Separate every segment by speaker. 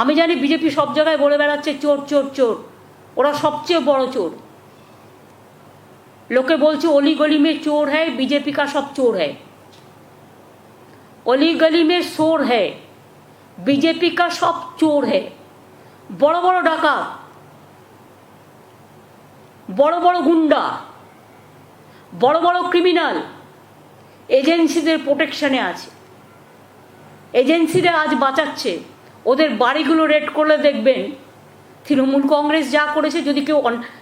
Speaker 1: আমি জানি বিজেপি সব জায়গায় বলে বেড়াচ্ছে, চোর চোর চোর। ওরা সবচেয়ে বড় চোর। লোকে বলছে অলি গলি মে চোর হ্যায়, বিজেপি কা সব চোর হ্যায়। অলি গলি মে চোর হ্যায়, বিজেপি কা সব চোর হ্যায়। বড় বড় ডাকাত, বড় বড় গুন্ডা, বড় বড় ক্রিমিনাল এজেন্সিদের প্রোটেকশনে আছে। এজেন্সিরা আজ বাঁচাচ্ছে। ওদের বাড়িগুলো রেড করলে দেখবেন, তৃণমূল কংগ্রেস যা করেছে, যদি কেউ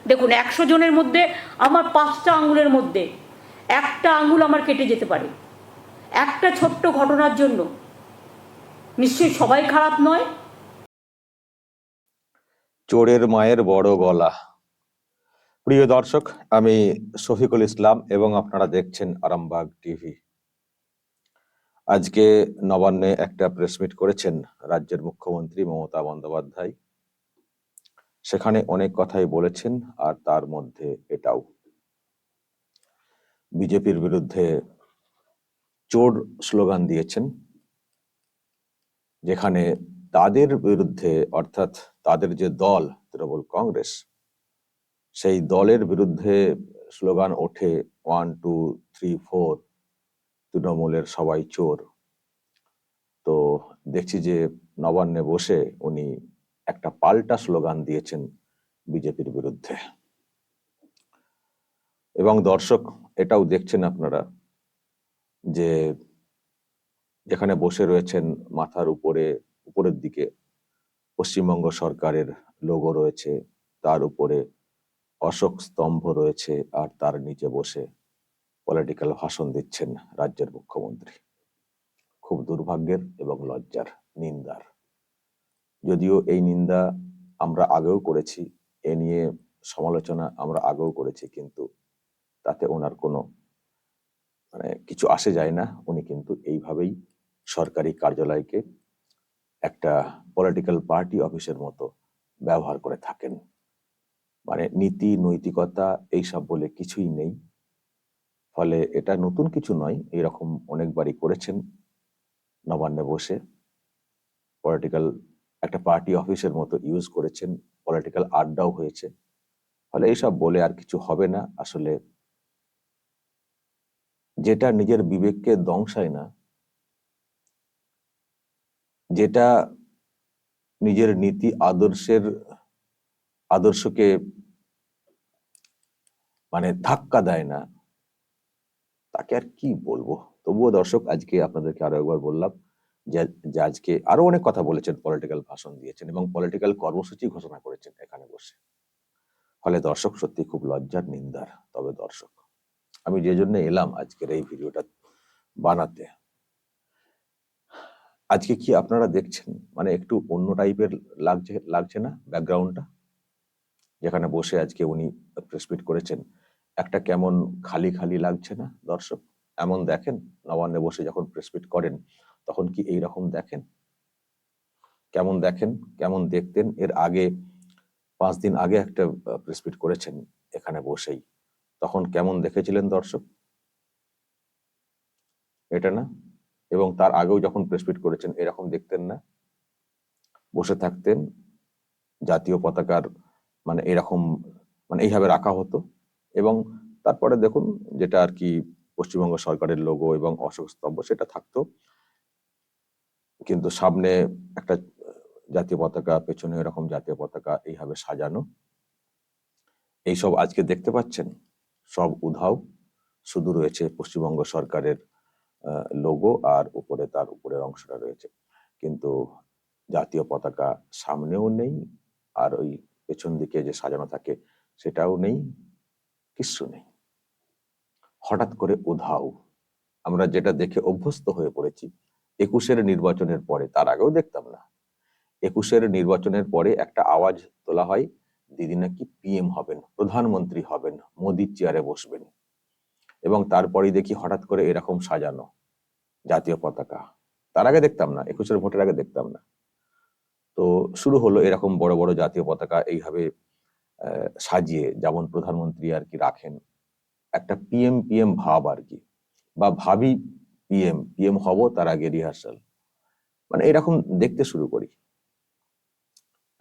Speaker 1: দেখুন, একশো জনের মধ্যে আমার পাঁচটা আঙ্গুলের মধ্যে একটা আঙ্গুল আমার কেটে যেতে পারে। একটা ছোট্ট ঘটনার জন্য। নিশ্চয়ই সবাই খারাপ নয়।
Speaker 2: চোরের মায়ের বড় গলা। প্রিয় দর্শক, আমি শফিকুল ইসলাম এবং আপনারা দেখছেন আরামবাগ টিভি। আজকে নবান্নে একটা প্রেস মিট করেছেন রাজ্যের মুখ্যমন্ত্রী মমতা বন্দ্যোপাধ্যায়। সেখানে অনেক কথাই বলেছেন আর তার মধ্যে এটাও। বিজেপির বিরুদ্ধে চোর স্লোগান দিয়েছেন, যেখানে তাদের বিরুদ্ধে অর্থাৎ তাদের যে দল, তৃণমূল কংগ্রেস, সেই দলের বিরুদ্ধে স্লোগান ওঠে ওয়ান টু থ্রি ফোর তৃণমূলের সবাই চোর। তো দেখছি যে নবান্নে বসে উনি একটা পাল্টা স্লোগান দিয়েছেন বিজেপির বিরুদ্ধে। এবং দর্শক, এটাও দেখছেন আপনারা যে যেখানে বসে রয়েছেন মাথার উপরে, উপরের দিকে, পশ্চিমবঙ্গ সরকারের লোগো রয়েছে, তার উপরে অশোক স্তম্ভ রয়েছে আর তার নিচে বসে পলিটিক্যাল ভাষণ দিচ্ছেন রাজ্যের মুখ্যমন্ত্রী। খুব দুর্ভাগ্যের এবং লজ্জার নিন্দার। যদিও এই নিন্দা আমরা আগেও করেছি, এ নিয়ে সমালোচনা আমরা আগেও করেছি, কিন্তু তাতে ওনার কোনো মানে কিছু আসে যায় না। উনি কিন্তু এইভাবেই সরকারি কার্যালয়কে একটা পলিটিক্যাল পার্টি অফিসের মতো ব্যবহার করে থাকেন। মানে নীতি, নৈতিকতা এইসব বলে কিছুই নেই। ফলে এটা নতুন কিছু নয় এরকম অনেকবারই করেছেন নবান্নে বসে। পলিটিক্যাল একটা পার্টি অফিসের মতো ইউজ করেছেন পলিটিক্যাল আড্ডাও হয়েছে। ফলে এইসব বলে আর কিছু হবে না, আসলে যেটা নিজের বিবেককে দংশায় না, যেটা নিজের নীতি আদর্শের, আদর্শকে মানে ধাক্কা দেয় না তাকে আর কি বলব? তবুও দর্শক, আজকে আপনাদেরকে আরও একবার বললাম যে আজকে আরও অনেক কথা বলেছেন পলিটিক্যাল ভাষণ দিয়েছেন এবং পলিটিক্যাল কর্মসূচি ঘোষণা করেছেন এখানে বসে। ফলে দর্শক, সত্যি খুব লজ্জার নিন্দার, তবে দর্শক, আমি যে জন্য এলাম আজকের এই ভিডিওটা বানাতে, আজকে কি আপনারা দেখছেন? মানে একটু অন্য টাইপের লাগছে লাগছে না ব্যাকগ্রাউন্ডটা যেখানে বসে আজকে উনি প্রেস মিট করেছেন। একটা কেমন খালি খালি লাগছে না দর্শক? এমন দেখেন? নবান্নে বসে যখন প্রেস মিট করেন, তখন কি এই রকম দেখেন? কেমন দেখেন? কেমন দেখতেন? এর আগে, পাঁচ দিন আগে একটা প্রেস মিট করেছেন এখানে বসেই। তখন কেমন দেখেছিলেন দর্শক? এটা না? এবং তার আগেও যখন প্রেস মিট করেছেন, এরকম দেখতেন না? বসে থাকতেন, জাতীয় পতাকার মানে এরকম মানে এইভাবে রাখা হতো? এবং তারপরে দেখুন যেটা আর কি পশ্চিমবঙ্গ সরকারের লোগো এবং অশোক স্তম্ভ সেটা থাকতো। কিন্তু সামনে একটা জাতীয় পতাকা, পেছনে এরকম জাতীয় পতাকা এইভাবে সাজানো। এইসব আজকে দেখতে পাচ্ছেন? সব উধাও। শুধু রয়েছে পশ্চিমবঙ্গ সরকারের লোগো আর উপরে তার উপরের অংশটা রয়েছে। কিন্তু জাতীয় পতাকা সামনেও নেই আর ওই পেছন দিকে যে সাজানো থাকে সেটাও নেই। কিচ্ছু নেই। হঠাৎ করে উধাও। আমরা যেটা দেখে অভ্যস্ত হয়ে পড়েছি, একুশের নির্বাচনের পরে, তার আগেও দেখতাম না। একুশের নির্বাচনের পরে একটা আওয়াজ তোলা হয়, দিদি নাকি পিএম হবেন, প্রধানমন্ত্রী হবেন, মোদির চেয়ারে বসবেন। এবং তারপরেই দেখি হঠাৎ করে এরকম সাজানো, জাতীয় পতাকা। তার আগে দেখতাম না, একুশের ভোটের আগে দেখতাম না। তো শুরু হলো এরকম বড় বড় জাতীয় পতাকা, এইভাবে সাজিয়ে যেমন প্রধানমন্ত্রী আর কি রাখেন, একটা পিএম পিএম ভাব আর কি। বা ভাবি পিএম পিএম হব তার আগে রিহার্সাল মানে এরকম দেখতে শুরু করি।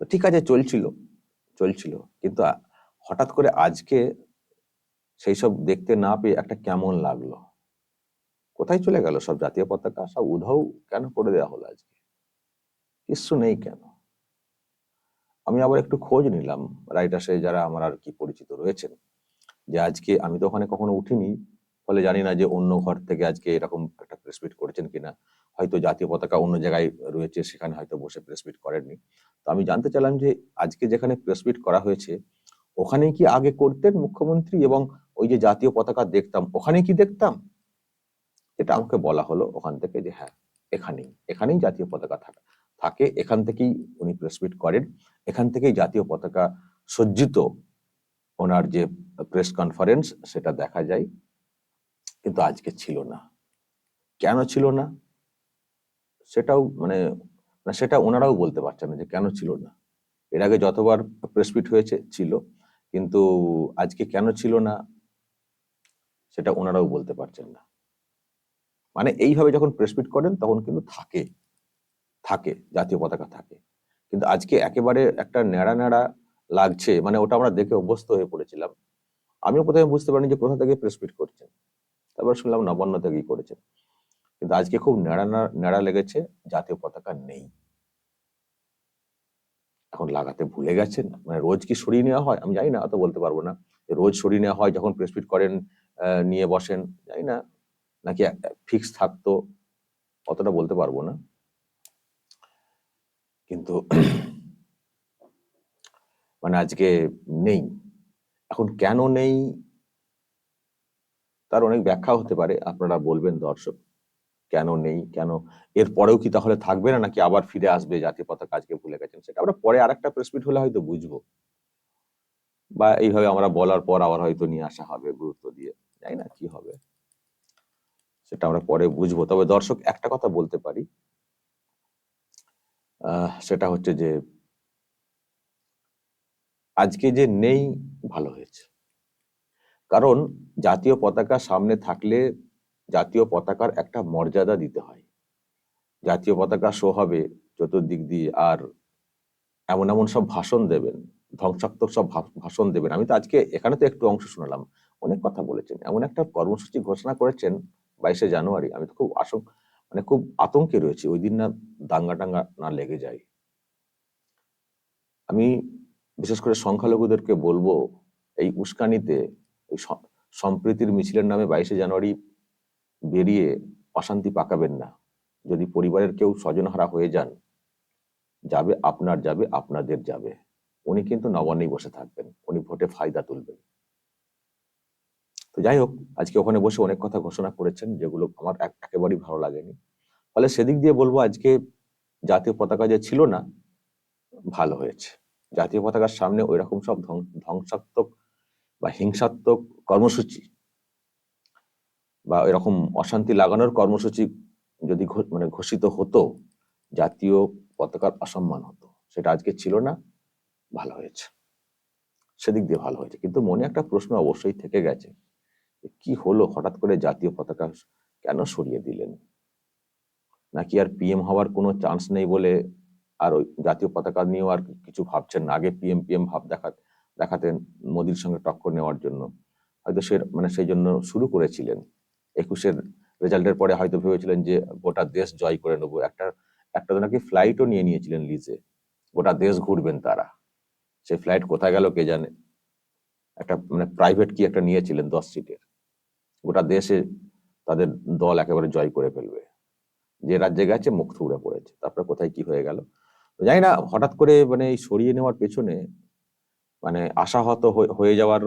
Speaker 2: তো ঠিক আছে, চলছিল চলছিল। কিন্তু হঠাৎ করে আজকে সেই সব দেখতে না পেয়ে একটা কেমন লাগল? কোথায় চলে গেল সব জাতীয় পতাকা? সব উধাও কেন করে দেওয়া হলো আজকে? কিছু নেই কেন? আমি আবার একটু খোঁজ নিলাম রাইটার্সে যারা আমার আর কি পরিচিত রয়েছেন যে আজকে আমি তো ওখানে কখনো উঠিনি, ফলে জানি না যে অন্য ঘর থেকে আজকে এরকম একটা প্রেস মিট করেছেন কিনা। হয়তো জাতীয় পতাকা অন্য জায়গায় রয়েছে, সেখানে হয়তো বসে প্রেস মিট করেননি। তো আমি জানতে চাইলাম যে আজকে যেখানে প্রেস মিট করা হয়েছে ওখানে কি আগে করতেন মুখ্যমন্ত্রী এবং ওই যে জাতীয় পতাকা দেখতাম ওখানে কি দেখতাম? এটা আমাকে বলা হলো ওখান থেকে যে হ্যাঁ এখানেই এখানেই জাতীয় পতাকা থাকা এখান থেকেই উনি প্রেস মিট করেন। এখান থেকেই জাতীয় পতাকা সজ্জিত ওনার যে প্রেস কনফারেন্স সেটা দেখা যায়। কিন্তু আজকে ছিল না। কেন ছিল না? সেটাও মানে সেটা ওনারাও বলতে পারছেন না যে কেন ছিল না। এর আগে যতবার প্রেস মিট হয়েছে, ছিল। কিন্তু আজকে কেন ছিল না, সেটা ওনারাও বলতে পারছেন না। মানে এইভাবে যখন প্রেস মিট করেন, তখন কিন্তু থাকে। থাকে, জাতীয় পতাকা থাকে। কিন্তু আজকে একেবারে একটা ন্যাড়া ন্যাড়া লাগছে মানে ওটা আমরা দেখে অভ্যস্ত হয়ে পড়েছিলাম। আমিও প্রথমে বুঝতে পারিনি যে কোথা থেকে প্রেস মিট করছেন। তারপর শুনলাম নবান্ন থেকেই করেছেন। কিন্তু আজকে খুব ন্যাড়া ন্যাড়া- লেগেছে, জাতীয় পতাকা নেই। এখন লাগাতে ভুলে গেছেন? মানে রোজ কি সরিয়ে নেওয়া হয়? আমি জানি না, অত বলতে পারব না। রোজ সরিয়ে নেওয়া হয় যখন প্রেস মিট করেন নিয়ে বসেন, জানি না। নাকি ফিক্স থাকতো? অতটা বলতে পারব না। কিন্তু মানে আজকে নেই। এখন কেন নেই? তার অনেক ব্যাখ্যা হতে পারে, আপনারা বলবেন দর্শক, কেন নেই, কেন? এর পরেও কি তাহলে থাকবে না, নাকি আবার ফিরে আসবে জাতীয় পতাকা আজকে ভুলে গেছেন সেটা আমরা পরে আরেকটা প্রেস মিট হলে হয়তো বুঝব। বা এইভাবে আমরা বলার পর আবার হয়তো নিয়ে আসা হবে গুরুত্ব দিয়ে, জানি না কি হবে। সেটা আমরা পরে বুঝব। তবে দর্শক, একটা কথা বলতে পারি সেটা হচ্ছে যে আজকে যে নেই, ভালো হয়েছে। কারণ জাতীয় পতাকা সামনে থাকলে জাতীয় পতাকার একটা মর্যাদা দিতে হয়। জাতীয় পতাকা শো হবে চতুর্দিক দিয়ে আর এমন এমন সব ভাষণ দেবেন, ধ্বংসাত্মক সব ভাষণ দেবেন। আমি তো আজকে এখানে তো একটু অংশ শোনালাম। অনেক কথা বলেছেন। এমন একটা কর্মসূচি ঘোষণা করেছেন বাইশে জানুয়ারি। আমি তো খুব আশঙ্ক মানে খুব আতঙ্কে রয়েছি, ওই দিন না দাঙ্গা টাঙ্গা না লেগে যায়। আমি বিশেষ করে সংখ্যালঘুদেরকে বলব, এই উস্কানিতে ওই সম্প্রীতির মিছিলের নামে বাইশে জানুয়ারি বেরিয়ে অশান্তি পাকাবেন না। যদি পরিবারের কেউ স্বজনহারা হয়ে যান, যাবে আপনার যাবে, আপনাদের যাবে। উনি কিন্তু নবান্নেই বসে থাকবেন, উনি ভোটে ফায়দা তুলবেন। তো যাই হোক, আজকে ওখানে বসে অনেক কথা ঘোষণা করেছেন, যেগুলো আমার এক- একেবারেই ভালো লাগেনি। ফলে সেদিক দিয়ে বলব আজকে জাতীয় পতাকা যে ছিল না, ভালো হয়েছে। জাতীয় পতাকার সামনে ওই রকম সব ধ্বংসাত্মক বা হিংসাত্মক কর্মসূচি বা এরকম অশান্তি লাগানোর কর্মসূচি যদি মানে ঘোষিত হতো, জাতীয় পতাকার অসম্মান হতো। সেটা আজকে ছিল না, ভালো হয়েছে। সেদিক দিয়ে ভালো হয়েছে। কিন্তু মনে একটা প্রশ্ন অবশ্যই থেকে গেছে। কি হলো? হঠাৎ করে জাতীয় পতাকা কেন সরিয়ে দিলেন? নাকি আর পিএম হওয়ার কোনো চান্স নেই বলে আর ওই জাতীয় পতাকা নিয়েও আর কিছু ভাবছেন না? আগে পিএম পিএম ভাব দেখা, দেখাতেন মোদির সঙ্গে টক্কর নেওয়ার জন্য। হয়তো সে মানে সেই জন্য শুরু করেছিলেন। একুশের রেজাল্টের পরে হয়তো ভেবেছিলেন যে গোটা দেশ জয় করে নেব। একটা একটা তো নাকি ফ্লাইটও নিয়ে নিয়েছিলেন লিজে গোটা দেশ ঘুরবেন তারা। সেই ফ্লাইট কোথায় গেল কে জানে? একটা মানে প্রাইভেট কি একটা নিয়েছিলেন দশ সিটের গোটা দেশে তাদের দল একেবারে জয় করে ফেলবে। যে রাজ্যে গেছে, মুখ থুবড়ে পড়েছে। তারপরে কোথায় কি হয়ে গেল? জানি না, হঠাৎ করে মানে সরিয়ে নেওয়ার পেছনে মানে আশাহত হয়ে- হয়ে যাওয়ার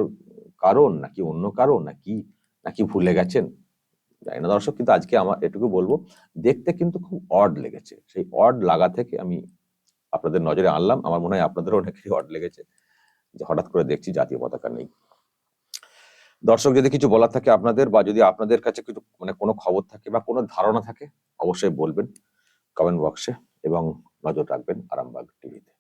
Speaker 2: কারণ নাকি অন্য কারণ নাকি নাকি ভুলে গেছেন? জানি না দর্শক, কিন্তু আজকে আমার এটুকু বলব, দেখতে কিন্তু খুব অড লেগেছে। সেই অড লাগা থেকে আমি আপনাদের নজরে আনলাম। আমার মনে হয় আপনাদেরও অনেকেরই অড লেগেছে যে হঠাৎ করে দেখছি জাতীয় পতাকা নেই। দর্শক, যদি কিছু বলার থাকে আপনাদের বা যদি আপনাদের কাছে কিছু মানে কোনো খবর থাকে বা কোনো ধারণা থাকে, অবশ্যই বলবেন কমেন্ট বক্সে এবং নজর রাখবেন আরামবাগ টিভিতে